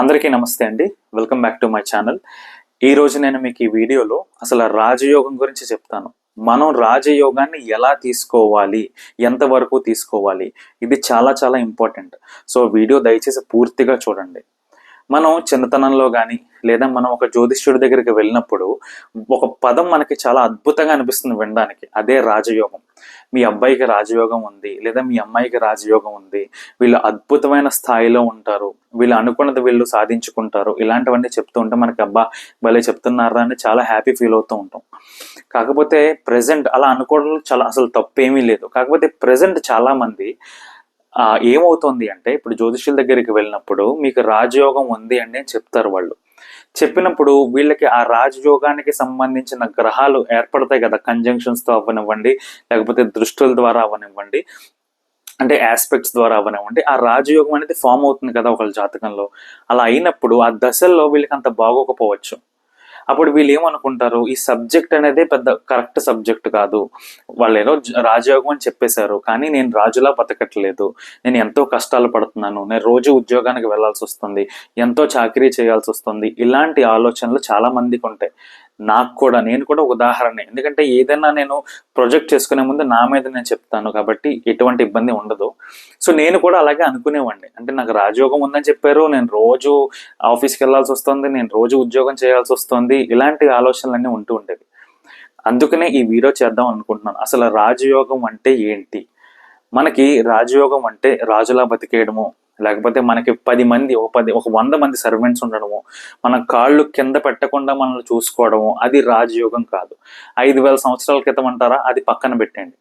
అందరికీ నమస్తే అండి. Welcome back to my channel ఈ రోజు నేను మీకు ఈ వీడియోలో అసలు రాజయోగం గురించి చెప్తాను. మనం రాజయోగాన్ని ఎలా తీసుకోవాలి? ఎంతవరకు తీసుకోవాలి? ఇది చాలా చాలా ఇంపార్టెంట్ సో వీడియో దయచేసి పూర్తిగా చూడండి. మనం చిన్నతనంలో కానీ లేదా మనం ఒక జ్యోతిష్యుడి దగ్గరికి వెళ్ళినప్పుడు ఒక పదం మనకి చాలా అద్భుతంగా అనిపిస్తుంది వినడానికి. అదే రాజయోగం. మీ అబ్బాయికి రాజయోగం ఉంది లేదా మీ అమ్మాయికి రాజయోగం ఉంది వీళ్ళు అద్భుతమైన స్థాయిలో ఉంటారు వీళ్ళు అనుకున్నది వీళ్ళు సాధించుకుంటారు ఇలాంటివన్నీ చెప్తూ ఉంటే మనకి అబ్బా భలే చెప్తున్నారా అని చాలా హ్యాపీ ఫీల్ అవుతూ ఉంటాం. కాకపోతే ప్రజెంట్ అలా అనుకోవడం చాలా అసలు తప్పేమీ లేదు. కాకపోతే ప్రజెంట్ చాలామంది ఏమవుతుంది అంటే ఇప్పుడు జ్యోతిష్యుల దగ్గరికి వెళ్ళినప్పుడు మీకు రాజయోగం ఉంది అని చెప్తారు వాళ్ళు. చెప్పినప్పుడు వీళ్ళకి ఆ రాజయోగానికి సంబంధించిన గ్రహాలు ఏర్పడతాయి కదా కంజంక్షన్స్తో అవ్వనివ్వండి లేకపోతే దృష్టుల ద్వారా అవ్వనివ్వండి అంటే ఆస్పెక్ట్స్ ద్వారా అవ్వనివ్వండి ఆ రాజయోగం అనేది ఫామ్ అవుతుంది కదా ఒకళ్ళ జాతకంలో. అలా అయినప్పుడు ఆ దశల్లో వీళ్ళకి అంత బాగోకపోవచ్చు. అప్పుడు వీళ్ళు ఏమనుకుంటారు? ఈ సబ్జెక్ట్ అనేది పెద్ద కరెక్ట్ సబ్జెక్ట్ కాదు. వాళ్ళు ఏదో రాజయోగం అని చెప్పేశారు. కానీ నేను రాజులా బతకట్లేదు. నేను ఎంతో కష్టాలు పడుతున్నాను. నేను రోజు ఉద్యోగానికి వెళ్ళాల్సి వస్తుంది. ఎంతో చాకరీ చేయాల్సి వస్తుంది. ఇలాంటి ఆలోచనలు చాలా మందికి ఉంటాయి. నాకు కూడా నేను కూడా ఉదాహరణ. ఎందుకంటే ఏదైనా నేను ప్రొజెక్ట్ చేసుకునే ముందు నా మీద నేను చెప్తాను కాబట్టి ఎటువంటి ఇబ్బంది ఉండదు. సో నేను కూడా అలాగే అనుకునేవాడిని. అంటే నాకు రాజయోగం ఉందని చెప్పారు నేను రోజు ఆఫీస్కి వెళ్ళాల్సి వస్తుంది నేను రోజు ఉద్యోగం చేయాల్సి వస్తుంది ఇలాంటి ఆలోచనలన్నీ ఉంటూ ఉండేవి. అందుకనే ఈ వీడియో చేద్దాం అనుకుంటున్నాను. అసలు రాజయోగం అంటే ఏంటి? మనకి రాజయోగం అంటే రాజులా బతికేయడము లేకపోతే మనకి పది మంది ఒక పది ఒక వంద మంది సర్వెంట్స్ ఉండడము మన కాళ్ళు కింద పెట్టకుండా మనల్ని చూసుకోవడము అది రాజయోగం కాదు. ఐదు వేల సంవత్సరాల క్రితం అంటారా? అది పక్కన పెట్టండి.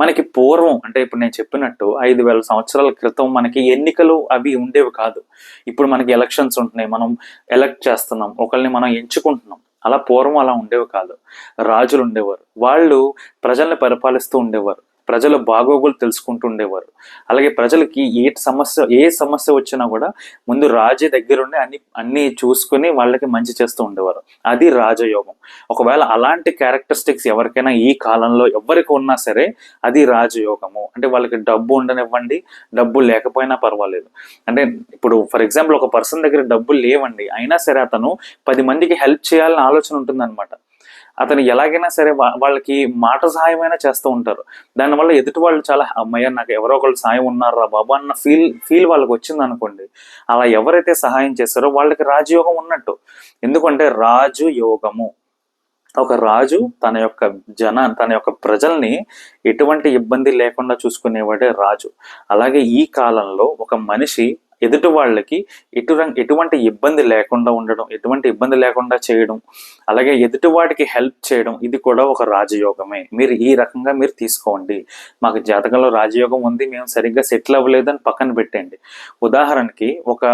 మనకి పూర్వం అంటే ఇప్పుడు నేను చెప్పినట్టు ఐదు వేల సంవత్సరాల క్రితం మనకి ఎన్నికలు అవి ఉండేవి కాదు. ఇప్పుడు మనకి ఎలక్షన్స్ ఉంటున్నాయి మనం ఎలక్ట్ చేస్తున్నాం ఒకరిని మనం ఎంచుకుంటున్నాం. అలా పూర్వం అలా ఉండేవి కాదు. రాజులు ఉండేవారు. వాళ్ళు ప్రజల్ని పరిపాలిస్తూ ఉండేవారు. ప్రజల బాగోగులు తెలుసుకుంటుండేవారు. అలాగే ప్రజలకి ఏ సమస్య ఏ సమస్య వచ్చినా కూడా ముందు రాజే దగ్గరుండి అన్ని అన్ని చూసుకుని వాళ్ళకి మంచి చేస్తూ ఉండేవారు. అది రాజయోగం. ఒకవేళ అలాంటి క్యారెక్టరిస్టిక్స్ ఎవరికైనా ఈ కాలంలో ఎవరికి ఉన్నా సరే అది రాజయోగము. అంటే వాళ్ళకి డబ్బు ఉండనివ్వండి డబ్బు లేకపోయినా పర్వాలేదు. అంటే ఇప్పుడు ఫర్ ఎగ్జాంపుల్ ఒక పర్సన్ దగ్గర డబ్బులు లేవండి అయినా సరే అతను పది మందికి హెల్ప్ చేయాలని ఆలోచన ఉంటుందన్నమాట. అతను ఎలాగైనా సరే వా- వాళ్ళకి మాట సహాయమైనా చేస్తూ ఉంటారు. దానివల్ల ఎదుటి వాళ్ళు చాలా అమ్మయ్య నాకు ఎవరో ఒకళ్ళు సాయం ఉన్నారా బాబా అన్న ఫీల్ ఫీల్ వాళ్ళకి వచ్చింది అనుకోండి. అలా ఎవరైతే సహాయం చేస్తారో వాళ్ళకి రాజయోగం ఉన్నట్టు. ఎందుకంటే రాజు యోగము. ఒక రాజు తన యొక్క జన తన యొక్క ప్రజల్ని ఎటువంటి ఇబ్బంది లేకుండా చూసుకునేవాడే రాజు. అలాగే ఈ కాలంలో ఒక మనిషి ఎదుటి వాళ్ళకి ఎటు ఎటువంటి ఇబ్బంది లేకుండా ఉండడం ఎటువంటి ఇబ్బంది లేకుండా చేయడం అలాగే ఎదుటివాడికి హెల్ప్ చేయడం ఇది కూడా ఒక రాజయోగమే. మీరు ఈ రకంగా మీరు తీసుకోండి. మాకు జాతకంలో రాజయోగం ఉంది మేము సరిగ్గా సెటిల్ అవ్వలేదని పక్కన పెట్టండి. ఉదాహరణకి ఒక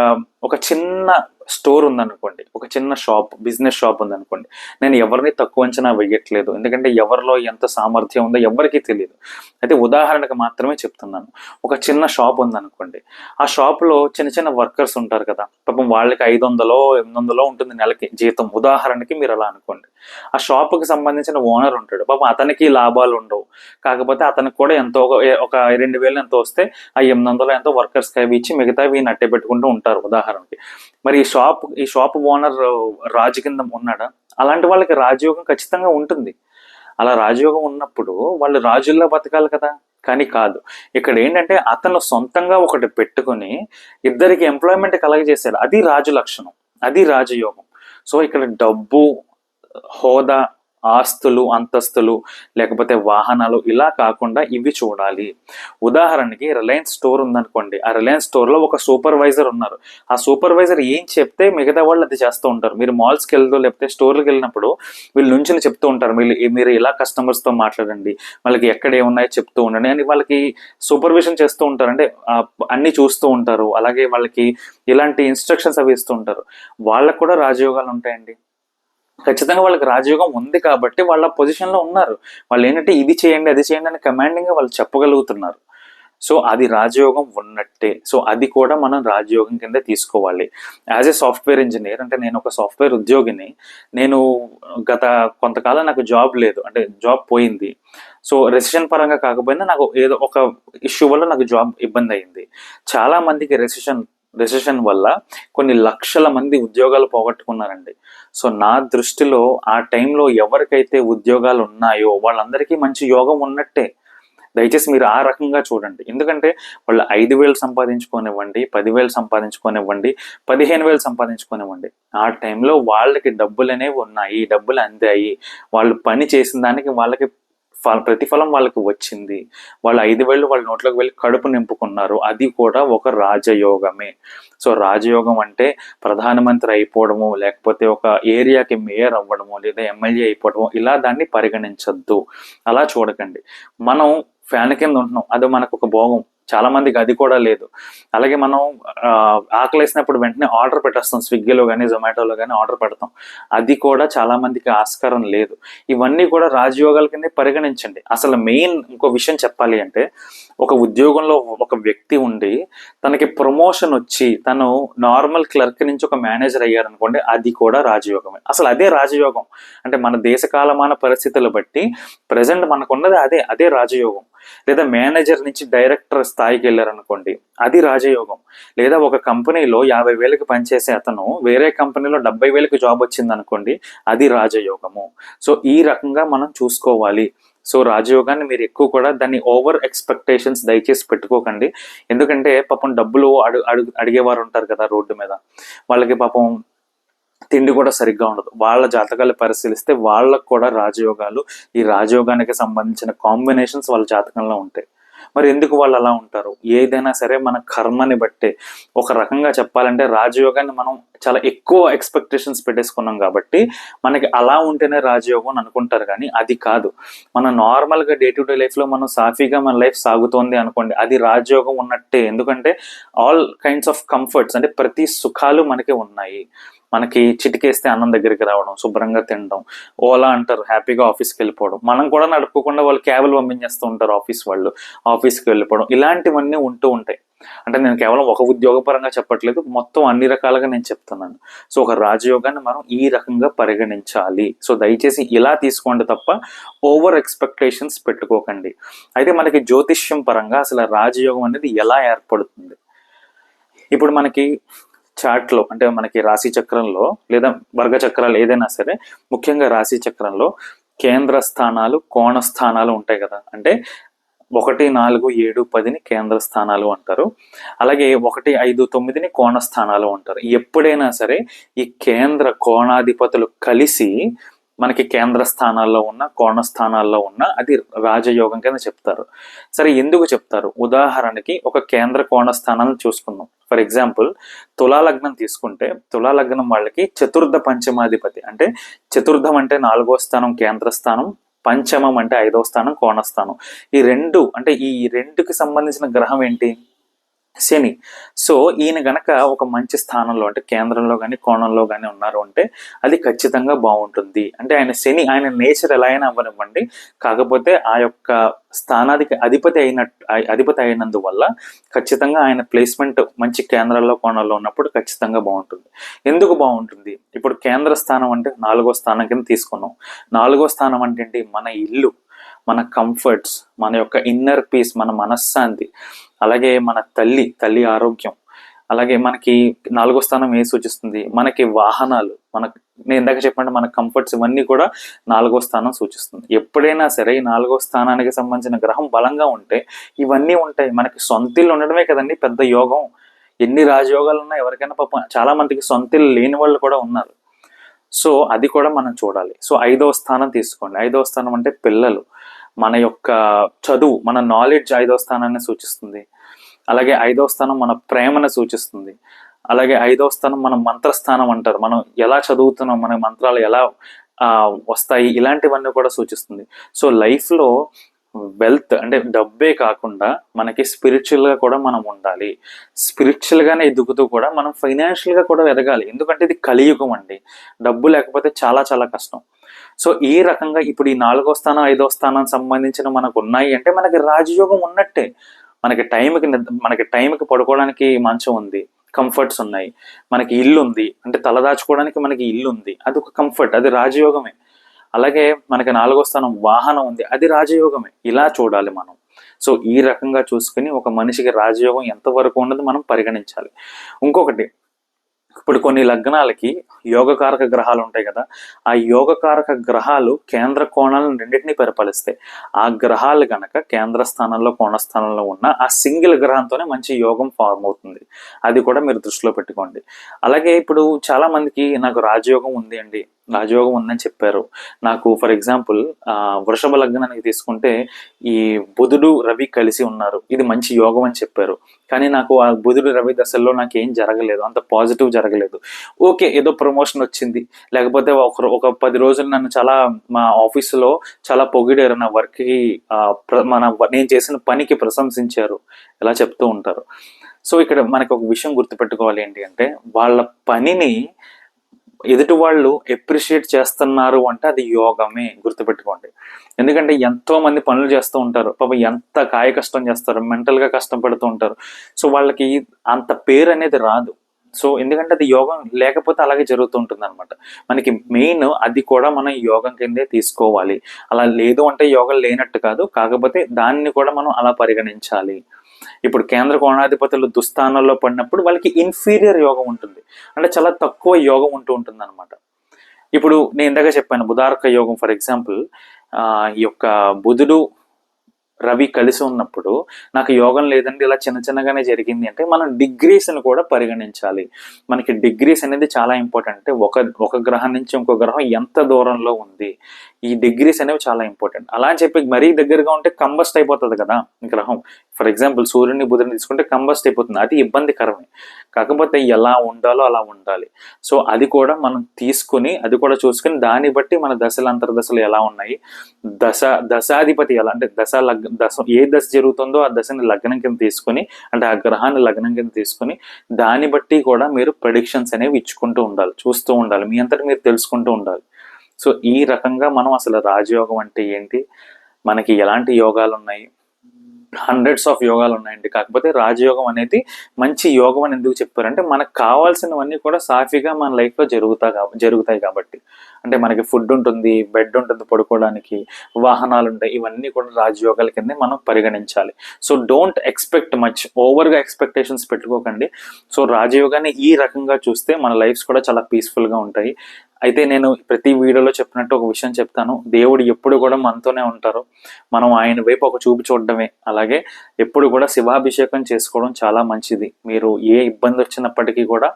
ఒక చిన్న స్టోర్ ఉందనుకోండి ఒక చిన్న షాప్ బిజినెస్ షాప్ ఉందనుకోండి నేను ఎవరిని తక్కువ అంచనా వేయట్లేదు ఎందుకంటే ఎవరిలో ఎంత సామర్థ్యం ఉందో ఎవరికీ తెలియదు అయితే ఉదాహరణకు మాత్రమే చెప్తున్నాను. ఒక చిన్న షాప్ ఉందనుకోండి ఆ షాప్లో చిన్న చిన్న వర్కర్స్ ఉంటారు కదా పాపం వాళ్ళకి ఐదు వందలో ఎనిమిది వందలో ఉంటుంది నెలకి జీతం. ఉదాహరణకి మీరు అలా అనుకోండి ఆ షాప్కి సంబంధించిన ఓనర్ ఉంటాడు పాపం అతనికి లాభాలు ఉండవు. కాకపోతే అతనికి కూడా ఎంతో ఒక ఒక రెండు వేలు ఎంతో వస్తే ఆ ఎనిమిది వందలు ఎంతో వర్కర్స్కి అవి ఇచ్చి మిగతావి నట్టే పెట్టుకుంటూ ఉంటారు ఉదాహరణకి. మరి ఈ షాప్ ఈ షాప్ ఓనర్ రాజు కింద ఉన్నాడా? అలాంటి వాళ్ళకి రాజయోగం ఖచ్చితంగా ఉంటుంది. అలా రాజయోగం ఉన్నప్పుడు వాళ్ళు రాజుల్లో బతకాలి కదా? కానీ కాదు. ఇక్కడ ఏంటంటే అతను సొంతంగా ఒకటి పెట్టుకుని ఇద్దరికి ఎంప్లాయ్మెంట్ కలగజేశాడు అది రాజు లక్షణం. అది రాజయోగం. సో ఇక్కడ డబ్బు హోదా ఆస్తులు అంతస్తులు లేకపోతే వాహనాలు ఇలా కాకుండా ఇవి చూడాలి. ఉదాహరణకి రిలయన్స్ స్టోర్ ఉందనుకోండి. ఆ రిలయన్స్ స్టోర్లో ఒక సూపర్వైజర్ ఉన్నారు. ఆ సూపర్వైజర్ ఏం చెప్తే మిగతా వాళ్ళు అది చేస్తూ ఉంటారు. మీరు మాల్స్కి వెళ్తూ లేకపోతే స్టోర్లకు వెళ్ళినప్పుడు వీళ్ళు నుంచి చెప్తూ ఉంటారు. మీరు మీరు ఇలా కస్టమర్స్తో మాట్లాడండి. వాళ్ళకి ఎక్కడ ఏమున్నాయో చెప్తూ ఉండండి. అని వాళ్ళకి సూపర్విజన్ చేస్తూ ఉంటారు. అంటే అన్నీ చూస్తూ ఉంటారు. అలాగే వాళ్ళకి ఇలాంటి ఇన్స్ట్రక్షన్స్ అవి ఇస్తూ ఉంటారు. వాళ్ళకు కూడా రాజయోగాలు ఉంటాయండి. ఖచ్చితంగా వాళ్ళకి రాజయోగం ఉంది కాబట్టి వాళ్ళ పొజిషన్లో ఉన్నారు. వాళ్ళు ఏంటంటే ఇది చేయండి అది చేయండి అని కమాండింగ్గా వాళ్ళు చెప్పగలుగుతున్నారు. సో అది రాజయోగం ఉన్నట్టే. సో అది కూడా మనం రాజయోగం కింద తీసుకోవాలి. యాజ్ ఏ సాఫ్ట్వేర్ ఇంజనీర్ అంటే నేను ఒక సాఫ్ట్వేర్ ఉద్యోగిని నేను గత కొంతకాలం నాకు జాబ్ లేదు అంటే జాబ్ పోయింది. సో రెసిషన్ పరంగా కాకపోయినా నాకు ఏదో ఒక ఇష్యూ వల్ల నాకు జాబ్ ఇబ్బంది అయింది. చాలా మందికి రెసిషన్ డెసిషన్ వల్ల కొన్ని లక్షల మంది ఉద్యోగాలు పోగొట్టుకున్నారండి. సో నా దృష్టిలో ఆ టైంలో ఎవరికైతే ఉద్యోగాలు ఉన్నాయో వాళ్ళందరికీ మంచి యోగం ఉన్నట్టే. దయచేసి మీరు ఆ రకంగా చూడండి. ఎందుకంటే వాళ్ళు ఐదు వేలు సంపాదించుకోనివ్వండి పదివేలు సంపాదించుకోనివ్వండి పదిహేను వేలు సంపాదించుకోనివ్వండి. ఆ టైంలో వాళ్ళకి డబ్బులు అనేవి ఉన్నాయి డబ్బులు అందాయి. వాళ్ళు పని చేసిన దానికి వాళ్ళకి ప్రతిఫలం వాళ్ళకి వచ్చింది. వాళ్ళు ఐదు వేళ్ళు వాళ్ళ నోట్లోకి వెళ్ళి కడుపు నింపుకున్నారు. అది కూడా ఒక రాజయోగమే. సో రాజయోగం అంటే ప్రధానమంత్రి అయిపోవడము లేకపోతే ఒక ఏరియాకి మేయర్ అవ్వడము లేదా ఎమ్మెల్యే అయిపోవడము ఇలా దాన్ని పరిగణించద్దు. అలా చూడకండి. మనం ఫ్యాన్ కింద ఉంటున్నాం. అది మనకు ఒక భోగం. చాలా మందికి అది కూడా లేదు. అలాగే మనం ఆకలి ఆకలేసినప్పుడు వెంటనే ఆర్డర్ పెట్టేస్తాం. స్విగ్గీలో కానీ జొమాటోలో కానీ ఆర్డర్ పెడతాం. అది కూడా చాలా మందికి ఆస్కారం లేదు. ఇవన్నీ కూడా రాజయోగాల కింద పరిగణించండి. అసలు మెయిన్ ఇంకో విషయం చెప్పాలి అంటే ఒక ఉద్యోగంలో ఒక వ్యక్తి ఉండి తనకి ప్రమోషన్ వచ్చి తను నార్మల్ క్లర్క్ నుంచి ఒక మేనేజర్ అయ్యారనుకోండి అది కూడా రాజయోగమే. అసలు అదే రాజయోగం. అంటే మన దేశ కాలమాన పరిస్థితులు బట్టి ప్రజెంట్ మనకున్నది అదే అదే రాజయోగం. లేదా మేనేజర్ నుంచి డైరెక్టర్ స్థాయికి వెళ్ళారనుకోండి అది రాజయోగం. లేదా ఒక కంపెనీలో యాభై వేలకు పనిచేసే అతను వేరే కంపెనీలో డెబ్బై వేలకు జాబ్ వచ్చింది అనుకోండి అది రాజయోగము. సో ఈ రకంగా మనం చూసుకోవాలి. సో రాజయోగాన్ని మీరు ఎక్కువ కూడా దాన్ని ఓవర్ ఎక్స్పెక్టేషన్స్ దయచేసి పెట్టుకోకండి. ఎందుకంటే పాపం డబ్బులు అడుగు అడుగు అడిగేవారు ఉంటారు కదా రోడ్డు మీద. వాళ్ళకి పాపం తిండి కూడా సరిగ్గా ఉండదు. వాళ్ళ జాతకాలు పరిశీలిస్తే వాళ్ళకు కూడా రాజయోగాలు ఈ రాజయోగానికి సంబంధించిన కాంబినేషన్స్ వాళ్ళ జాతకంలో ఉంటాయి. మరి ఎందుకు వాళ్ళు అలా ఉంటారు? ఏదైనా సరే మన కర్మని బట్టే ఒక రకంగా చెప్పాలంటే రాజయోగాన్ని మనం చాలా ఎక్కువ ఎక్స్పెక్టేషన్స్ పెట్టేసుకున్నాం కాబట్టి మనకి అలా ఉంటేనే రాజయోగం అని అనుకుంటారు కానీ అది కాదు. మన నార్మల్గా డే టు డే లైఫ్లో మనం సాఫీగా మన లైఫ్ సాగుతోంది అనుకోండి అది రాజయోగం ఉన్నట్టే. ఎందుకంటే ఆల్ కైండ్స్ ఆఫ్ కంఫర్ట్స్ అంటే ప్రతి సుఖాలు మనకి ఉన్నాయి. మనకి చిటికేస్తే అన్నం దగ్గరికి రావడం శుభ్రంగా తినడం ఓలా అంటారు హ్యాపీగా ఆఫీస్కి వెళ్ళిపోవడం. మనం కూడా నడుపుకోకుండా వాళ్ళు క్యాబులు పంపించేస్తూ ఉంటారు ఆఫీస్ వాళ్ళు ఆఫీస్కి వెళ్ళిపోవడం. ఇలాంటివన్నీ ఉంటూ ఉంటాయి. అంటే నేను కేవలం ఒక ఉద్యోగపరంగా చెప్పట్లేదు మొత్తం అన్ని రకాలుగా నేను చెప్తున్నాను. సో ఒక రాజయోగాన్ని మనం ఈ రకంగా పరిగణించాలి. సో దయచేసి ఇలా తీసుకోండి తప్ప ఓవర్ ఎక్స్పెక్టేషన్స్ పెట్టుకోకండి. అయితే మనకి జ్యోతిష్యం పరంగా అసలు రాజయోగం అనేది ఎలా ఏర్పడుతుంది? ఇప్పుడు మనకి చార్ట్లో అంటే మనకి రాశి చక్రంలో లేదా వర్గ చక్రాలు ఏదైనా సరే ముఖ్యంగా రాశి చక్రంలో కేంద్ర స్థానాలు కోణ స్థానాలు ఉంటాయి కదా. అంటే ఒకటి నాలుగు ఏడు పదిని కేంద్ర స్థానాలు అంటారు. అలాగే ఒకటి ఐదు తొమ్మిదిని కోణ స్థానాలు అంటారు. ఎప్పుడైనా సరే ఈ కేంద్ర కోణాధిపతులు కలిసి మనకి కేంద్ర స్థానాల్లో ఉన్న కోణ స్థానాల్లో ఉన్న అది రాజయోగం కింద చెప్తారు. సరే ఎందుకు చెప్తారు? ఉదాహరణకి ఒక కేంద్ర కోణ స్థానాన్ని చూసుకుందాం. ఫర్ ఎగ్జాంపుల్ తులాలగ్నం తీసుకుంటే తులాలగ్నం వాళ్ళకి చతుర్థ పంచమాధిపతి అంటే చతుర్థం అంటే నాలుగో స్థానం కేంద్ర స్థానం పంచమం అంటే ఐదవ స్థానం కోణస్థానం ఈ రెండు అంటే ఈ రెండుకి సంబంధించిన గ్రహం ఏంటి? శని. సో ఈయన గనక ఒక మంచి స్థానంలో అంటే కేంద్రంలో కానీ కోణంలో కానీ ఉన్నారు అంటే అది ఖచ్చితంగా బాగుంటుంది. అంటే ఆయన శని ఆయన నేచర్ ఎలా అయినా అవ్వనివ్వండి. కాకపోతే ఆ యొక్క స్థానానికి అధిపతి అయినట్టు అధిపతి అయినందువల్ల ఖచ్చితంగా ఆయన ప్లేస్మెంట్ మంచి కేంద్రాల్లో కోణాల్లో ఉన్నప్పుడు ఖచ్చితంగా బాగుంటుంది. ఎందుకు బాగుంటుంది? ఇప్పుడు కేంద్ర స్థానం అంటే నాలుగో స్థానం కింద తీసుకున్నాం. నాలుగో స్థానం అంటే మన ఇల్లు. మన కంఫర్ట్స్ మన యొక్క ఇన్నర్ పీస్ మన మనశ్శాంతి అలాగే మన తల్లి తల్లి ఆరోగ్యం అలాగే మనకి నాలుగో స్థానం ఏ సూచిస్తుంది? మనకి వాహనాలు మన నేను ఇందాక చెప్పండి మన కంఫర్ట్స్ ఇవన్నీ కూడా నాలుగో స్థానం సూచిస్తుంది. ఎప్పుడైనా సరే ఈ నాలుగో స్థానానికి సంబంధించిన గ్రహం బలంగా ఉంటే ఇవన్నీ ఉంటాయి. మనకి సొంతిల్లు ఉండడమే కదండి పెద్ద యోగం. ఎన్ని రాజయోగాలు ఉన్నా ఎవరికైనా పాపం చాలా మందికి సొంతిల్లు లేని వాళ్ళు కూడా ఉన్నారు. సో అది కూడా మనం చూడాలి. సో ఐదవ స్థానం తీసుకోండి. ఐదవ స్థానం అంటే పిల్లలు. మన యొక్క చదువు మన నాలెడ్జ్ ఐదో స్థానాన్ని సూచిస్తుంది. అలాగే ఐదో స్థానం మన ప్రేమను సూచిస్తుంది. అలాగే ఐదో స్థానం మన మంత్రస్థానం అంటారు. మనం ఎలా చదువుతున్నాం మన మంత్రాలు ఎలా వస్తాయి ఇలాంటివన్నీ కూడా సూచిస్తుంది. సో లైఫ్లో వెల్త్ అంటే డబ్బే కాకుండా మనకి స్పిరిచువల్గా కూడా మనం ఉండాలి. స్పిరిచువల్గానే ఎదుగుతూ కూడా మనం ఫైనాన్షియల్గా కూడా ఎదగాలి. ఎందుకంటే ఇది కలియుగం అండి. డబ్బు లేకపోతే చాలా చాలా కష్టం. సో ఈ రకంగా ఇప్పుడు ఈ నాలుగో స్థానం ఐదో స్థానం సంబంధించిన మనకు ఉన్నాయి అంటే మనకి రాజయోగం ఉన్నట్టే. మనకి టైంకి మనకి టైంకి పడుకోవడానికి మంచం ఉంది కంఫర్ట్స్ ఉన్నాయి. మనకి ఇల్లు ఉంది అంటే తలదాచుకోవడానికి మనకి ఇల్లు ఉంది. అది ఒక కంఫర్ట్ అది రాజయోగమే. అలాగే మనకి నాలుగో స్థానం వాహనం ఉంది అది రాజయోగమే. ఇలా చూడాలి మనం. సో ఈ రకంగా చూసుకుని ఒక మనిషికి రాజయోగం ఎంతవరకు ఉన్నది మనం పరిగణించాలి. ఇంకొకటి ఇప్పుడు కొన్ని లగ్నాలకి యోగకారక గ్రహాలు ఉంటాయి కదా ఆ యోగకారక గ్రహాలు కేంద్ర కోణాలను రెండింటినీ పరిపాలిస్తాయి. ఆ గ్రహాలు గనక కేంద్ర స్థానంలో కోణ స్థానంలో ఉన్న ఆ సింగిల్ గ్రహంతోనే మంచి యోగం ఫార్మ్ అవుతుంది. అది కూడా మీరు దృష్టిలో పెట్టుకోండి. అలాగే ఇప్పుడు చాలా మందికి నాకు రాజయోగం ఉంది అండి. రాజయోగం ఉందని చెప్పారు. నాకు ఫర్ ఎగ్జాంపుల్ వృషభ లగ్నానికి తీసుకుంటే ఈ బుధుడు రవి కలిసి ఉన్నారు. ఇది మంచి యోగం అని చెప్పారు. కానీ నాకు ఆ బుధుడు రవి దశల్లో నాకు ఏం జరగలేదు. అంత పాజిటివ్ జరగలేదు. ఓకే ఏదో ప్రమోషన్ వచ్చింది. లేకపోతే ఒక ఒక పది రోజులు నన్ను చాలా మా ఆఫీసులో చాలా పొగిడారు. నా వర్క్కి మన నేను చేసిన పనికి ప్రశంసించారు. ఇలా చెప్తూ ఉంటారు. సో ఇక్కడ మనకు ఒక విషయం గుర్తుపెట్టుకోవాలి ఏంటి అంటే వాళ్ళ పనిని ఎదుటి వాళ్ళు ఎప్రిషియేట్ చేస్తున్నారు అంటే అది యోగమే గుర్తుపెట్టుకోండి. ఎందుకంటే ఎంతో మంది పనులు చేస్తూ ఉంటారు. పాప ఎంత కాయ కష్టం చేస్తారు మెంటల్గా కష్టం పెడుతూ ఉంటారు. సో వాళ్ళకి అంత పేరు అనేది రాదు. సో ఎందుకంటే అది యోగం లేకపోతే అలాగే జరుగుతూ ఉంటుంది అనమాట మనకి మెయిన్ అది కూడా మనం యోగం కిందే తీసుకోవాలి. అలా లేదు అంటే యోగం లేనట్టు కాదు. కాకపోతే దాన్ని కూడా మనం అలా పరిగణించాలి. ఇప్పుడు కేంద్ర కోణాధిపతులు దుస్థానంలో పడినప్పుడు వాళ్ళకి ఇన్ఫీరియర్ యోగం ఉంటుంది. అంటే చాలా తక్కువ యోగం ఉంటూ ఉంటుంది అనమాట ఇప్పుడు నేను ఇందాక చెప్పాను బుధార్క యోగం ఫర్ ఎగ్జాంపుల్ ఈ యొక్క బుధుడు రవి కలిసి ఉన్నప్పుడు నాకు యోగం లేదండి ఇలా చిన్న చిన్నగానే జరిగింది అంటే మనం డిగ్రీస్ని కూడా పరిగణించాలి. మనకి డిగ్రీస్ అనేది చాలా ఇంపార్టెంట్ ఒక ఒక గ్రహం నుంచి ఇంకో గ్రహం ఎంత దూరంలో ఉంది ఈ డిగ్రీస్ అనేవి చాలా ఇంపార్టెంట్ అలా అని చెప్పి మరీ దగ్గరగా ఉంటే కంబస్ట్ అయిపోతుంది కదా గ్రహం. ఫర్ ఎగ్జాంపుల్ సూర్యుని బుధుని తీసుకుంటే కంబస్ట్ అయిపోతుంది. అది ఇబ్బందికరమే. కాకపోతే ఎలా ఉండాలో అలా ఉండాలి. సో అది కూడా మనం తీసుకుని అది కూడా చూసుకుని దాన్ని బట్టి మన దశలు అంతర్దశలు ఎలా ఉన్నాయి? దశ దశాధిపతి ఎలా? అంటే దశ లగ్ దశ ఏ దశ జరుగుతుందో ఆ దశని లగ్నం కింద తీసుకుని అంటే ఆ గ్రహాన్ని లగ్నం కింద తీసుకుని దాన్ని బట్టి కూడా మీరు ప్రొడిక్షన్స్ అనేవి ఇచ్చుకుంటూ ఉండాలి చూస్తూ ఉండాలి. మీ అంతటి మీరు తెలుసుకుంటూ ఉండాలి. సో ఈ రకంగా మనం అసలు రాజయోగం అంటే ఏంటి? మనకి ఎలాంటి యోగాలు ఉన్నాయి? హండ్రెడ్స్ ఆఫ్ యోగాలు ఉన్నాయండి. కాకపోతే రాజయోగం అనేది మంచి యోగం అని ఎందుకు చెప్పారంటే మనకు కావాల్సినవన్నీ కూడా సాఫీగా మన లైఫ్లో జరుగుతా జరుగుతాయి కాబట్టి. అంటే మనకి ఫుడ్ ఉంటుంది బెడ్ ఉంటుంది పడుకోవడానికి వాహనాలు ఉంటాయి ఇవన్నీ కూడా రాజయోగాల కింద మనం పరిగణించాలి. సో డోంట్ ఎక్స్పెక్ట్ మచ్ ఓవర్గా ఎక్స్పెక్టేషన్స్ పెట్టుకోకండి. సో రాజయోగాన్ని ఈ రకంగా చూస్తే మన లైఫ్స్ కూడా చాలా పీస్ఫుల్గా ఉంటాయి. అయితే నేను ప్రతి వీడియోలో చెప్పినట్టు ఒక విషయం చెప్తాను. దేవుడు ఎప్పుడు కూడా మనతోనే ఉంటారు. మనం ఆయన వైపు ఒక చూపు చూడడమే. అలాగే ఎప్పుడు కూడా శివాభిషేకం చేసుకోవడం చాలా మంచిది. మీరు ఏ ఇబ్బంది వచ్చినప్పటికీ కూడా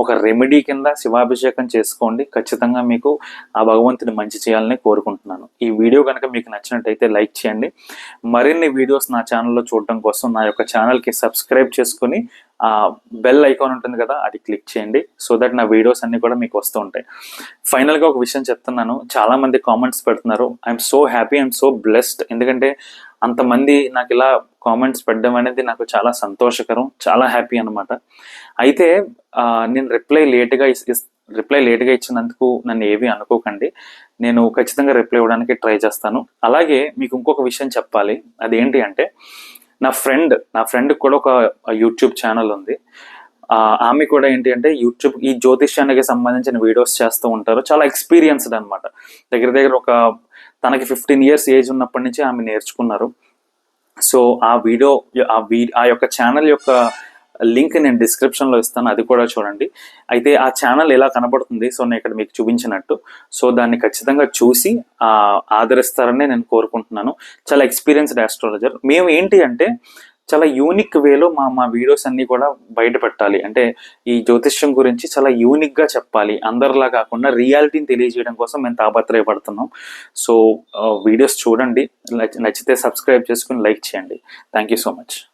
ఒక రెమెడీ కింద శివాభిషేకం చేసుకోండి. ఖచ్చితంగా మీకు ఆ భగవంతుని మంచి చేయాలని కోరుకుంటున్నాను. ఈ వీడియో కనుక మీకు నచ్చినట్టయితే లైక్ చేయండి. మరిన్ని వీడియోస్ నా ఛానల్లో చూడడం కోసం నా యొక్క ఛానల్కి సబ్స్క్రైబ్ చేసుకుని ఆ బెల్ ఐకాన్ ఉంటుంది కదా అది క్లిక్ చేయండి. సో దట్ నా వీడియోస్ అన్నీ కూడా మీకు వస్తూ ఉంటాయి. ఫైనల్గా ఒక విషయం చెప్తున్నాను. చాలామంది కామెంట్స్ పెడుతున్నారు. I'm so happy and so blessed ఎందుకంటే అంతమంది నాకు ఇలా కామెంట్స్ పెట్టడం అనేది నాకు చాలా సంతోషకరం చాలా హ్యాపీ అనమాట అయితే నేను రిప్లై లేట్గా రిప్లై లేట్గా ఇచ్చినందుకు నన్ను ఏవి అనుకోకండి. నేను ఖచ్చితంగా రిప్లై ఇవ్వడానికి ట్రై చేస్తాను. అలాగే మీకు ఇంకొక విషయం చెప్పాలి. అదేంటి అంటే నా ఫ్రెండ్ నా ఫ్రెండ్ కూడా ఒక యూట్యూబ్ ఛానల్ ఉంది. ఆమె కూడా ఏంటి అంటే యూట్యూబ్ ఈ జ్యోతిష్యానికి సంబంధించిన వీడియోస్ చేస్తూ ఉంటారు. చాలా ఎక్స్పీరియన్స్డ్ అనమాట దగ్గర దగ్గర ఒక తనకి ఫిఫ్టీన్ ఇయర్స్ ఏజ్ ఉన్నప్పటి నుంచి ఆమె నేర్చుకున్నారు. సో ఆ వీడియో ఆ వీ ఆ యొక్క ఛానల్ యొక్క లింక్ నేను డిస్క్రిప్షన్లో ఇస్తాను అది కూడా చూడండి. అయితే ఆ ఛానల్ ఎలా కనబడుతుంది సో నేను ఇక్కడ మీకు చూపించినట్టు. సో దాన్ని ఖచ్చితంగా చూసి ఆదరిస్తారని నేను కోరుకుంటున్నాను. చాలా ఎక్స్పీరియన్స్డ్ ఆస్ట్రాలజర్ మేము ఏంటి అంటే చాలా యూనిక్ వేలో మా మా వీడియోస్ అన్నీ కూడా బయట పెట్టాలి అంటే ఈ జ్యోతిష్యం గురించి చాలా యూనిక్గా చెప్పాలి. అందరిలా కాకుండా రియాలిటీని తెలియజేయడం కోసం మేము తాపత్రయపడుతున్నాం. సో వీడియోస్ చూడండి. నచ్చితే సబ్స్క్రైబ్ చేసుకుని లైక్ చేయండి. Thank you so much